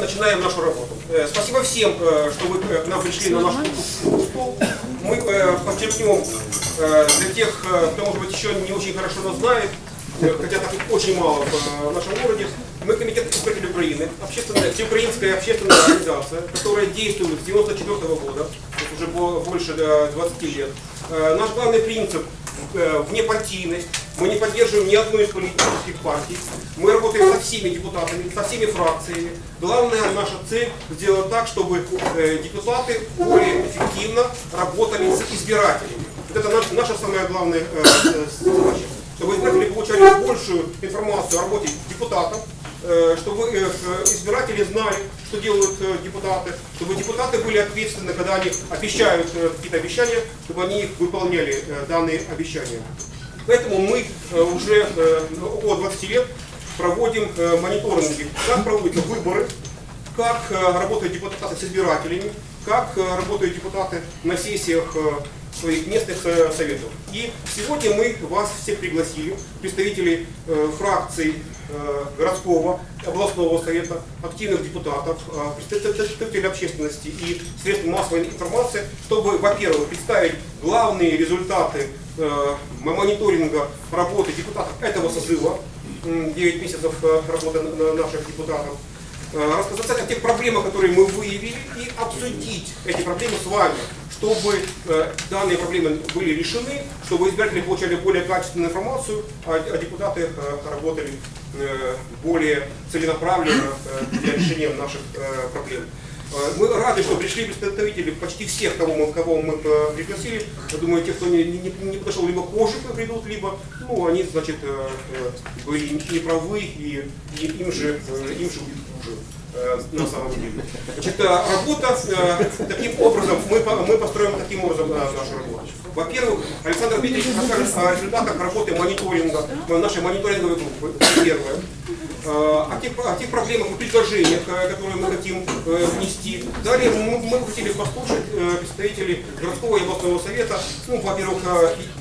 Начинаем нашу работу. Э, Спасибо всем, э, что вы э, к нам пришли на наш стол. Мы подчеркнем для тех, кто, может быть, еще не очень хорошо нас знает, хотя таких очень мало в нашем городе, мы комитет избирателей Украины, общественная, всеукраинская общественная организация, которая действует с 1994 года, уже бо- больше э, 20 лет. Наш главный принцип внепартийность. Мы не поддерживаем ни одну из политических партий. Мы работаем со всеми депутатами, со всеми фракциями. Главная наша цель сделать так, чтобы э, депутаты более эффективно работали с избирателями. Вот это наш- наша самая главная э, э, задача. Чтобы избиратели получали большую информацию о работе депутатов, э, чтобы э, э, избиратели знали, что делают э, депутаты, чтобы депутаты были ответственны, когда они обещают э, какие-то обещания, чтобы они выполняли, э, данные обещания. Поэтому мы уже около 20 лет проводим мониторинги, как проводятся выборы, как работают депутаты с избирателями, как работают депутаты на сессиях своих местных советов. И сегодня мы вас всех пригласили, представителей э, фракций э, городского, областного совета, активных депутатов, э, представителей общественности и средств массовой информации, чтобы, во-первых, представить главные результаты мониторинга работы депутатов этого созыва, м, 9 месяцев работы на- на наших депутатов, рассказать о тех проблемах, которые мы выявили, и обсудить эти проблемы с вами, чтобы э, данные проблемы были решены, чтобы избиратели получали более качественную информацию, а, а депутаты э, работали э, более целенаправленно э, для решения наших э, проблем. Э, Мы рады, что пришли представители почти всех, кого кого мы э, пригласили. Я думаю, те, кто не, не, не подошел, либо позже придут, либо ну, они, значит, э, были неправы, и, и им же, им же будет хуже на самом деле. Значит, э, работа э, таким образом, мы, мы построим таким образом э, нашу работу. Во-первых, Александр Дмитриевич расскажет о результатах работы мониторинга, нашей мониторинговой группы. Первое. Э, О тех, о тех проблемах и предложениях, э, которые мы хотим э, внести. Далее мы, мы хотели послушать э, представителей городского и областного совета. Ну, во-первых,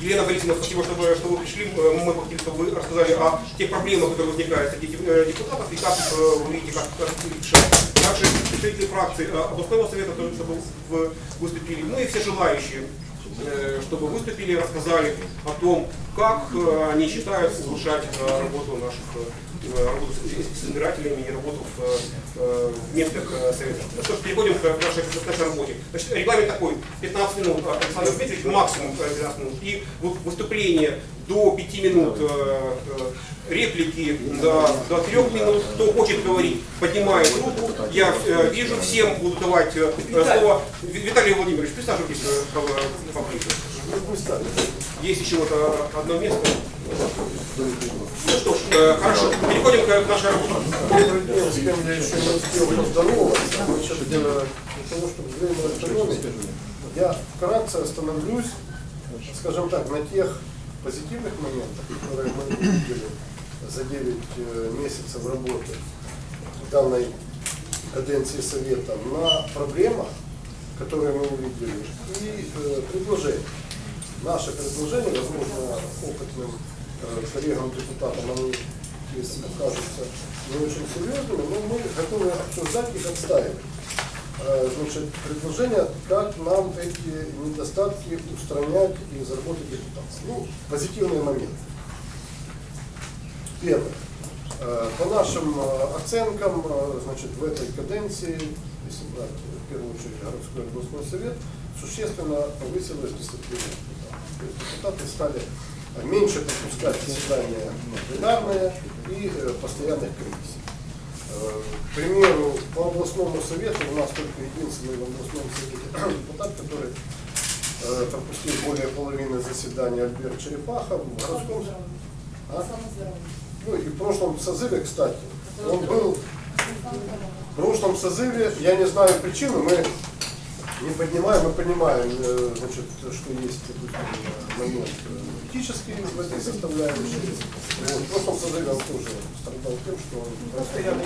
Елена Борисовна, спасибо, что вы, что вы пришли. Мы хотели, чтобы вы рассказали о тех проблемах, которые возникают среди деп- депутатов, и как вы видите, как, как решать. Также представители фракции областного совета чтобы выступили. Ну и все желающие чтобы выступили, рассказали о том, как э, они считают улучшать э, работу наших э, работу с избирателями и работу в, э, в местных э, советах. Ну что ж, переходим к нашей, к нашей работе. Значит, регламент такой, 15 минут э, Александр Дмитриевич, максимум э, 12 минут, и вы- выступление до 5 минут, э, э, реплики до, до 3 минут. Кто хочет говорить, поднимает руку. Я э, вижу, всем буду давать э, слово. Ви- Виталий Владимирович, присаживайтесь э, по- поближе. Есть еще вот э, одно место. Ну что ж, э, хорошо, переходим к нашей работе. С кем я еще не успел поздороваться. Значит, для того, чтобы время экономить, я вкратце остановлюсь, скажем так, на тех позитивных моментах, которые мы увидели за 9 э, месяцев работы данной каденции Совета, на проблемах, которые мы увидели, и э, предложения. Наши предложения, возможно, опытным э, коллегам-депутатам, они если покажутся не очень серьезными, но мы готовы обсуждать их отстаивать. Э, Значит, предложение, как нам эти недостатки устранять из работы депутатов. Ну, позитивные моменты. Первое. Э, По нашим э, оценкам, э, значит, в этой каденции, если брать э, в первую очередь городской и областной совет, существенно повысилась дисциплина депутатов. То есть депутаты стали э, меньше пропускать заседания пленарные и э, постоянных комиссий. Э, К примеру, по областному совету у нас только единственный в областном совете депутат, который э, пропустил более половины заседаний Альберт Черепахов в городском а? Ну и в прошлом созыве, кстати, он был в прошлом созыве, я не знаю причину, мы не поднимаем, мы понимаем, значит, что есть момент этический в этой составляющей. Созыве он тоже страдал тем, что он постоянно...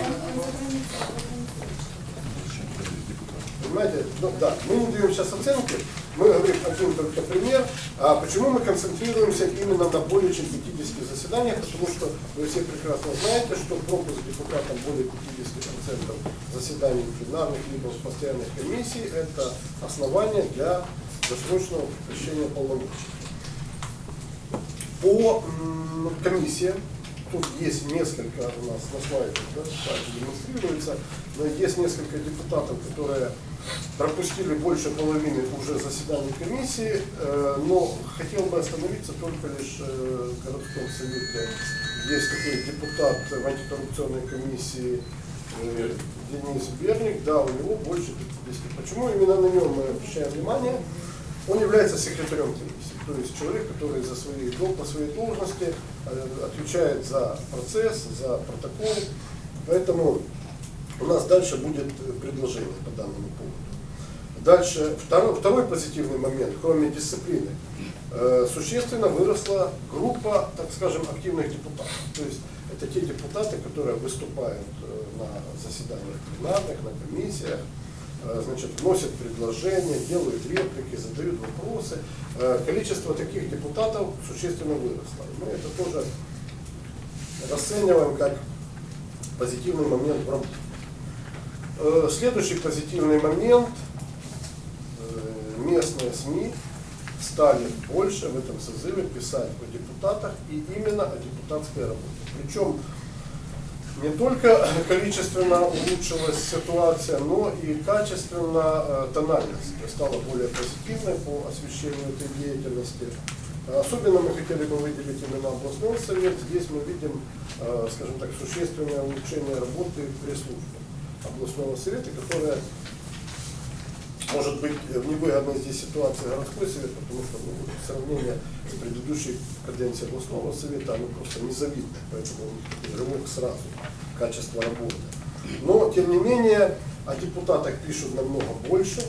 Понимаете, ну, да, мы не даем сейчас оценки, мы говорим один только пример. А почему мы концентрируемся именно на более чем 50 заседаниях? Потому что вы все прекрасно знаете, что пропуск депутатам более 50% заседаний пленарных либо постоянных комиссий – это основание для досрочного прекращения полномочий. По м, комиссиям, тут есть несколько у нас на слайде, да, демонстрируется, но есть несколько депутатов, которые пропустили больше половины уже заседаний комиссии, э, но хотел бы остановиться только лишь э, в городском совете. Есть такой депутат в антикоррупционной комиссии э, Денис Берник, да, у него больше 50. Почему именно на нем мы обращаем внимание? Он является секретарем комиссии, то есть человек, который за свои, по своей должности э, отвечает за процесс, за протокол. Поэтому у нас дальше будет предложение по данному поводу. Дальше, второй, второй позитивный момент, кроме дисциплины, э, существенно выросла группа, так скажем, активных депутатов. То есть это те депутаты, которые выступают э, на заседаниях пленарных, на комиссиях, значит, вносят предложения, делают реплики, задают вопросы. Э, Количество таких депутатов существенно выросло. Мы это тоже расцениваем как позитивный момент в работе. Э, Следующий позитивный момент. Э, Местные СМИ стали больше в этом созыве писать о депутатах и именно о депутатской работе. Причем не только количественно улучшилась ситуация, но и качественно э, тональность стала более позитивной по освещению этой деятельности. Особенно мы хотели бы выделить именно областной совет. Здесь мы видим, э, скажем так, существенное улучшение работы пресс-службы областного совета, которая может быть в невыгодной здесь ситуации городской совет, потому что ну, сравнение с предыдущей каденцией областного совета, оно просто незавидно, поэтому такой рывок сразу, качество работы. Но, тем не менее, о депутатах пишут намного больше.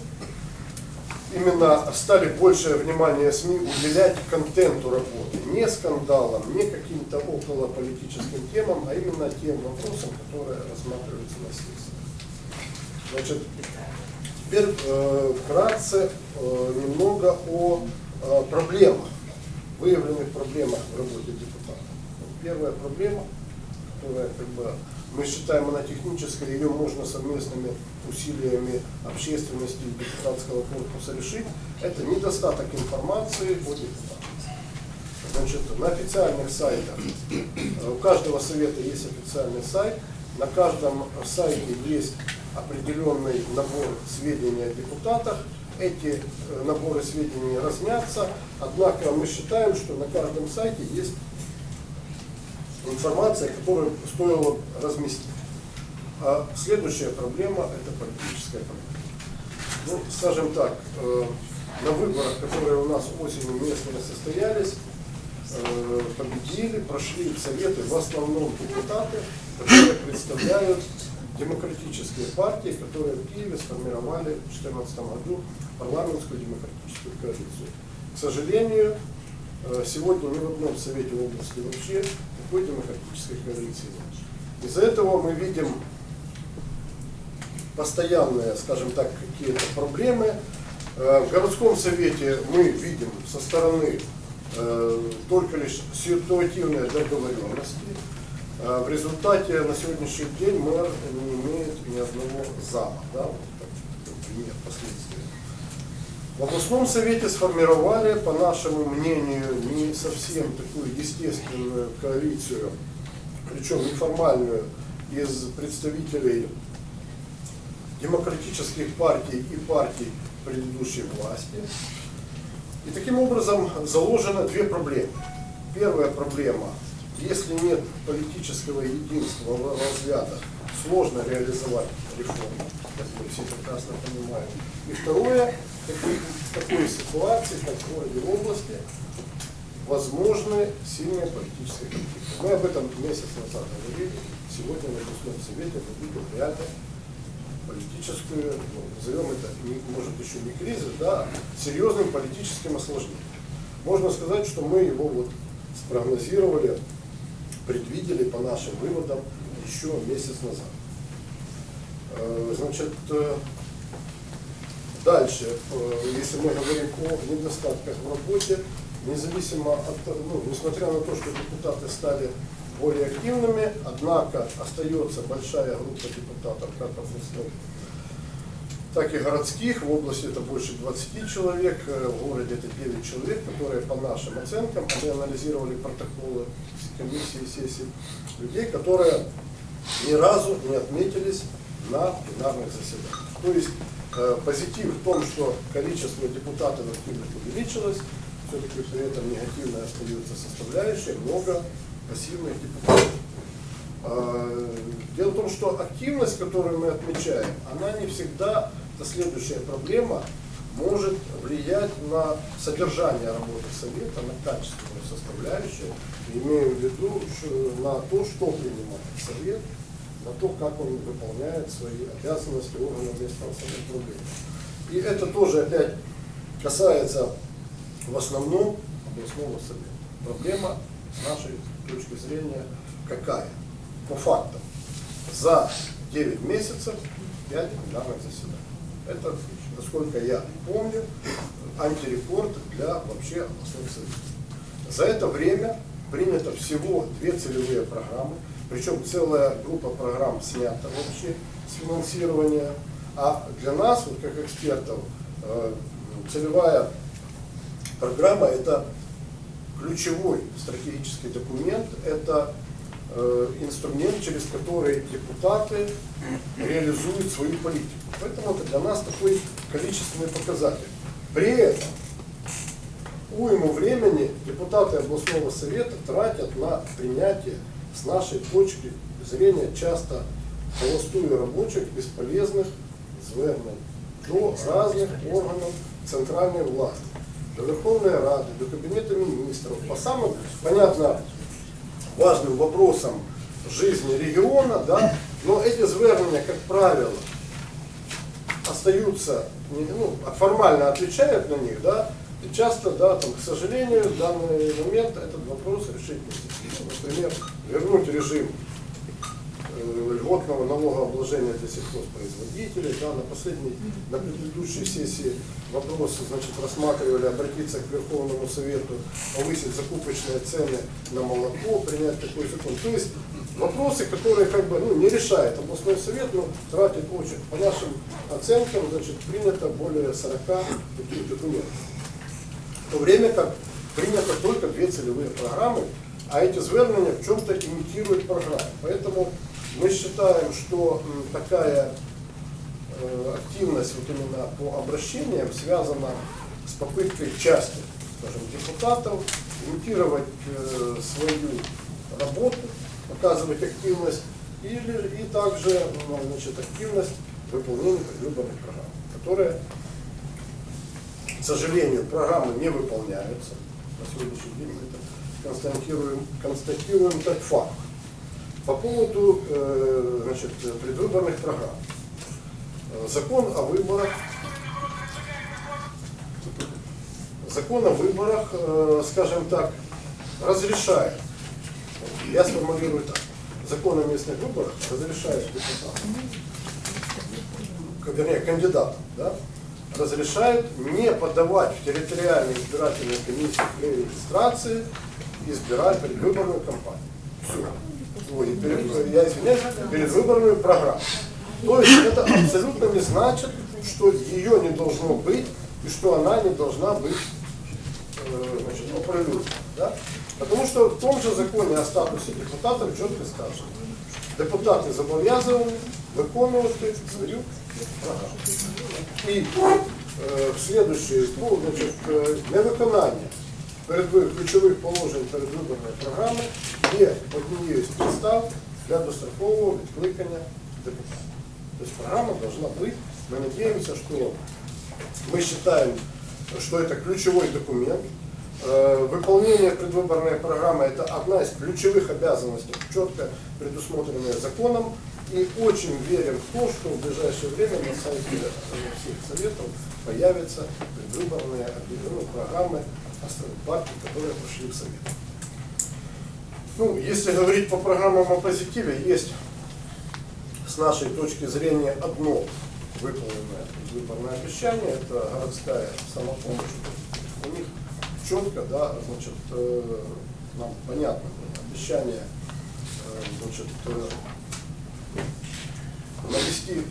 Именно стали большее внимание СМИ уделять контенту работы, не скандалам, не каким-то околополитическим темам, а именно тем вопросам, которые рассматриваются на сессии. Значит, теперь э, вкратце э, немного о э, проблемах, выявленных проблемах в работе депутата. Первая проблема, которая как бы мы считаем она технической, ее можно совместными усилиями общественности и депутатского корпуса решить, это недостаток информации о депутатах. Значит, на официальных сайтах, э, у каждого совета есть официальный сайт, на каждом сайте есть определенный набор сведений о депутатах. Эти э, наборы сведений разнятся, однако мы считаем, что на каждом сайте есть информация, которую стоило разместить. А следующая проблема – это политическая проблема. Ну, скажем так, э, на выборах, которые у нас осенью местные состоялись, э, победили, прошли в Советы в основном депутаты, которые представляют демократические партии, которые в Киеве сформировали в 2014 году парламентскую демократическую коалицию. К сожалению, э, сегодня ни в одном Совете области вообще такой демократической коалиции нет. Из-за этого мы видим постоянные, скажем так, какие-то проблемы. Э, В городском совете мы видим со стороны э, только лишь ситуативные договоренности. Э, В результате на сегодняшний день мэр не имеет ни одного зама, да, пример последствия. В областном совете сформировали, по нашему мнению, не совсем такую естественную коалицию, причем неформальную, из представителей демократических партий и партий предыдущей власти. И таким образом заложено две проблемы. Первая проблема, если нет политического единства в разрядах, сложно реализовать реформу, как мы все прекрасно понимаем. И второе, такой- в такой ситуации, в в области, возможны сильные политические конфликты. Мы об этом месяц назад говорили, сегодня на областном совете мы видим реально политическую, ну, назовем это, не- может еще не кризис, да, а серьезным политическим осложнением. Можно сказать, что мы его вот спрогнозировали, предвидели по нашим выводам еще месяц назад. Э, Значит, э, Дальше, э, если мы говорим о недостатках в работе, независимо от, ну, несмотря на то, что депутаты стали более активными, однако остается большая группа депутатов, как областных, так и городских. В области это больше 20 человек, э, в городе это 9 человек, которые по нашим оценкам, мы анализировали протоколы комиссии, сессий, людей, которые ни разу не отметились на пленарных заседаниях. То есть э, позитив в том, что количество депутатов активных увеличилось, все-таки при этом негативная остается составляющая, много пассивных депутатов. Э, Дело в том, что активность, которую мы отмечаем, она не всегда, следующая проблема, может влиять на содержание работы Совета, на качественную составляющую, имею в виду на то, что принимает Совет, на то, как он выполняет свои обязанности органов местного самоуправления. И это тоже опять касается в основном областного совета. Проблема с нашей точки зрения какая? По фактам. За 9 месяцев 5 пленарных заседаний. Это, насколько я помню, антирекорд для вообще советов. За это время принято всего две целевые программы, причем целая группа программ снята вообще с финансирования. А для нас, вот как экспертов, э, целевая программа – это ключевой стратегический документ, это инструмент, через который депутаты реализуют свою политику. Поэтому это для нас такой количественный показатель. При этом уйму времени депутаты областного совета тратят на принятие с нашей точки зрения часто холостую рабочих бесполезных звернень до разных органов центральной власти, до Верховной Рады, до Кабинета министров, по самым, понятно, важным вопросам жизни региона, да, но эти звернения, как правило, остаются, ну, формально отвечают на них, да, и часто, да, там, к сожалению, в данный момент этот вопрос решить не Ну, Например, вернуть режим льготного налогообложения для сельхозпроизводителей, да, на последней, на предыдущей сессии вопросы, значит, рассматривали обратиться к Верховному Совету, повысить закупочные цены на молоко, принять такой закон. То есть вопросы, которые как бы ну, не решает областной совет, но тратит очень. По нашим оценкам, значит, принято более 40 таких документов. В то время как принято только две целевые программы, а эти звернення в чем-то имитируют программы. Поэтому мы считаем, что такая э, активность вот именно по обращениям связана с попыткой части, скажем, депутатов имитировать э, свою работу, показывать активность или и также значит, активность выполнения предвыборных программ, которые к сожалению, программы не выполняются. На сегодняшний день мы это констатируем, констатируем как факт. По поводу э, значит, предвыборных программ. Закон о выборах закон о выборах, э, скажем так, разрешает, я сформулирую так, закон о местных выборах разрешает депутатам, вернее, кандидатам, да, разрешает не подавать в территориальные избирательные комиссии при регистрации избирать предвыборную кампанию. Все. Ой, перед- я извиняюсь, предвыборную программу. То есть это абсолютно не значит, что ее не должно быть и что она не должна быть э, значит, оприлюднена. Да? Потому что в том же законе о статусе депутатов четко сказано, депутаты зобов'язані виконувати свою програму. І е, в следующее, ну, значить, е, невиконання передви- ключових положень передвиборної програми є однією з підстав для дострокового відкликання депутатів. Тобто программа должна быть. Мы надеемся, что мы считаем, что это ключевой документ. Э, Выполнение предвыборной программы – это одна из ключевых обязанностей, четко предусмотренная законом. И очень верим в то, что в ближайшее время на сайте э, всех советов появятся предвыборные ну, программы основных партий, которые прошли в совет. Ну, если говорить по программам о позитиве, есть с нашей точки зрения одно выполненное выборное обещание, это городская самопомощь. У них четко, да, значит, э, нам понятно обещание, э, значит, э, навести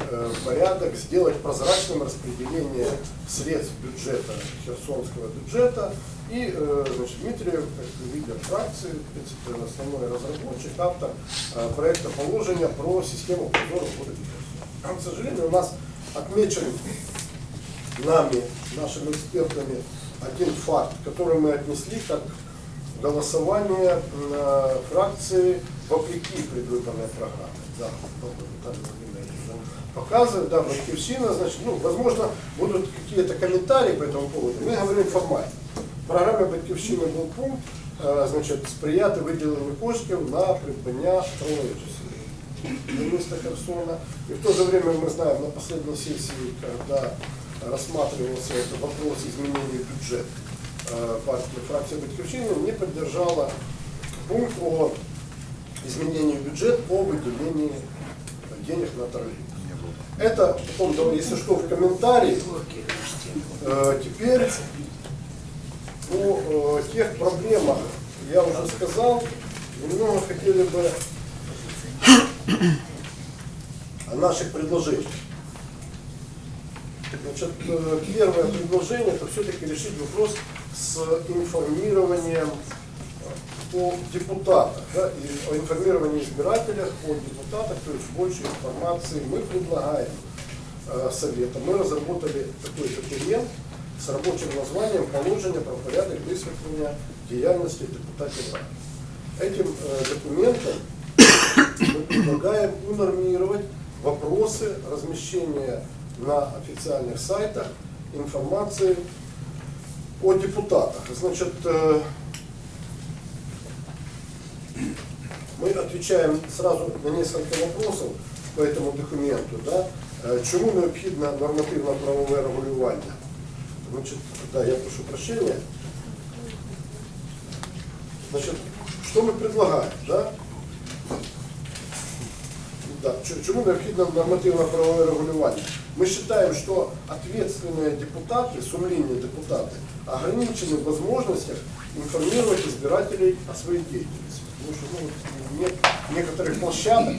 порядок, сделать прозрачным распределение средств бюджета, Херсонского бюджета. И э, значит, Дмитриев, как лидер фракции, в принципе, основной разработчик, автор э, проекта положения про систему прозора в. К сожалению, у нас отмечен нами, нашими экспертами, один факт, который мы отнесли как голосование на фракции вопреки предвыборной программе. Да, показывает, да, батьківщина, значит, ну, возможно, будут какие-то комментарии по этому поводу. Мы говорим формально В програмі Батьківщини був пункт, е, значить, сприяти виділенню коштів на придбання тролейбусів для места Херсона. И в то же время мы знаем, на последней сессии, когда рассматривался этот вопрос изменения бюджета, э, партия фракция Батьковщины не поддержала пункт о изменении бюджета по выделению денег на троллейбус. Это потом, да, если что, в комментарии. Э, Теперь по э, тех проблемах я уже сказал, немного хотели бы о наших предложениях. Значит, э, первое предложение это все-таки решить вопрос с информированием о депутатах, да, и о информировании избирателях о депутатах, то есть больше информации мы предлагаем э, советам. Мы разработали такой документ с рабочим названием «Положение про порядок высветления деятельности депутатов Рады». Этим э, документом мы предлагаем унормировать вопросы размещения на официальных сайтах информации о депутатах. Значит, э, мы отвечаем сразу на несколько вопросов по этому документу. Да? Е, Чому необхідно нормативно-правове регулювання? Значит, да, я прошу прощения. Значит, что мы предлагаем? Да? Да, чему необходимо нормативно-правовое регулирование? Мы считаем, что ответственные депутаты, сумлинные депутаты, ограничены в возможностях информировать избирателей о своей деятельности. Потому что ну, нет некоторых площадок,